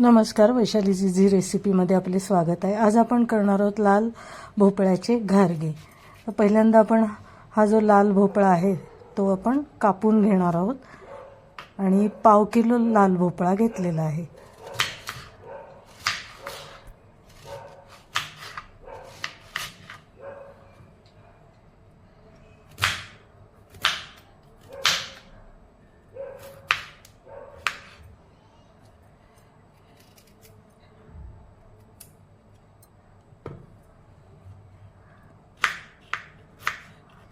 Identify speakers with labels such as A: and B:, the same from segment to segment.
A: नमस्कार वैशालीची जी रेसिपीमध्ये आपले स्वागत आहे. आज आपण करणार आहोत लाल भोपळ्याचे घारगे. पहिल्यांदा आपण हा जो लाल भोपळा आहे तो आपण कापून घेणार आहोत. आणि पाव किलो लाल भोपळा घेतलेला आहे.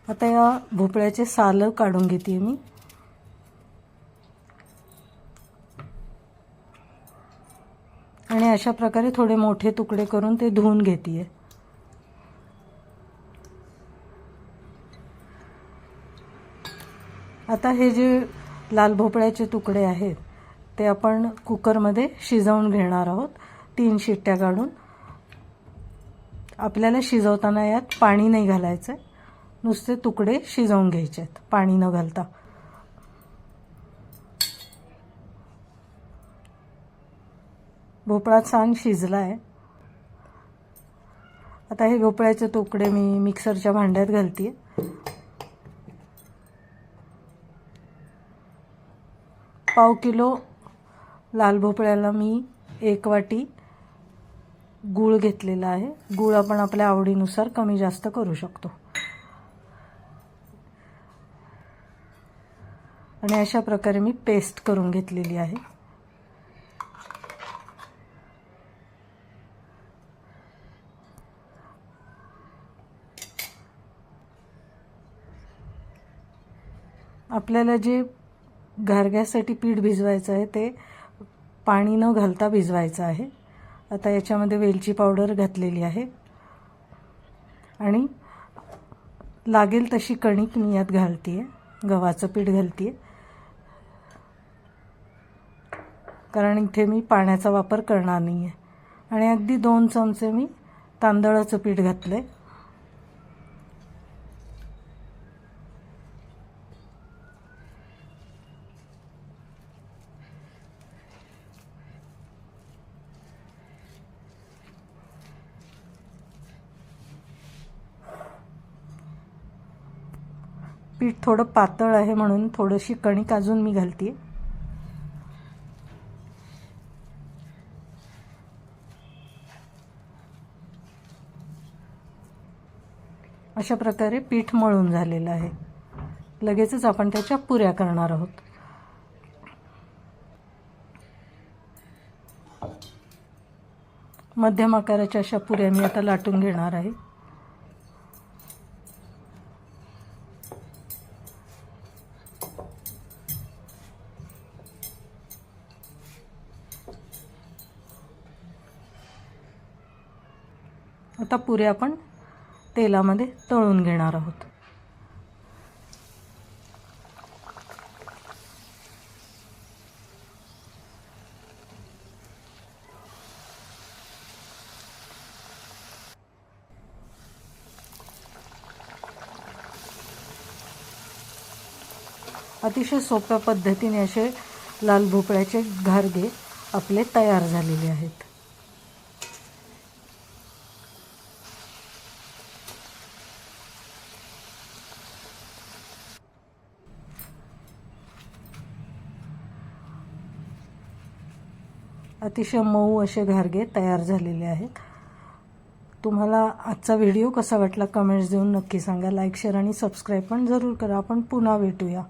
A: आता या भोपळ्याचे सालं काढून घेते मी. आणि अशा प्रकारे थोडे मोठे तुकडे करून ते धुवून घेते आता हे जे लाल भोपळ्याचे तुकडे आहेत ते आपण कुकरमध्ये शिजवून घेणार आहोत. तीन शिट्ट्या काढून. आपल्याला शिजवताना यात पाणी नाही घालायचं आहे नुसते तुकडे शिजवून घ्यायचे आहेत पाणी न घालता. भोपळा छान शिजला आहे आता हे भोपळ्याचे तुकडे मी मिक्सरच्या भांड्यात घालते पाव किलो लाल भोपळ्याला मी एक वाटी गूळ घेतलेला आहे. गूळ आपण आपल्या आवडीनुसार कमी जास्त करू शकतो. आणि अशा प्रकारे मी पेस्ट करून घेतलेली आहे. आपल्याला जे घारग्यासाठी पीठ भिजवायचं आहे ते पाणी न घालता भिजवायचं आहे. आता याच्यामध्ये वेलची पावडर घातलेली आहे. आणि लागेल तशी कणिक मी यात घालते आहे गव्हाचं पीठ घालते आहे कारण इथे मी पाण्याचा वापर करणार नाही आहे आणि अगदी दोन चमचे मी तांदळाचं पीठ घातलं आहे पीठ थोडं पातळ आहे म्हणून थोडीशी कणिक अजून मी घालते अशा प्रकारे पीठ मळून झालेलं आहे. लगेचच आपण त्याच्या पुऱ्या करणार आहोत. मध्यम आकाराच्या अशा पुऱ्या मी आता लाटून घेणार आहे. आता पुऱ्या आपण तेलामध्ये तळून घेणार आहोत. अतिशय सोप्या पद्धतीने असे लाल भोपळ्याचे घारगे आपले तयार झालेले आहेत. अतिशय मऊ असे घारगे तयार झालेले आहेत. तुम्हाला आजचा व्हिडिओ कसा वाटला कमेंट्स देऊन नक्की सांगा. लाईक शेअर आणि सबस्क्राईब पण जरूर करा. आपण पुन्हा भेटूया.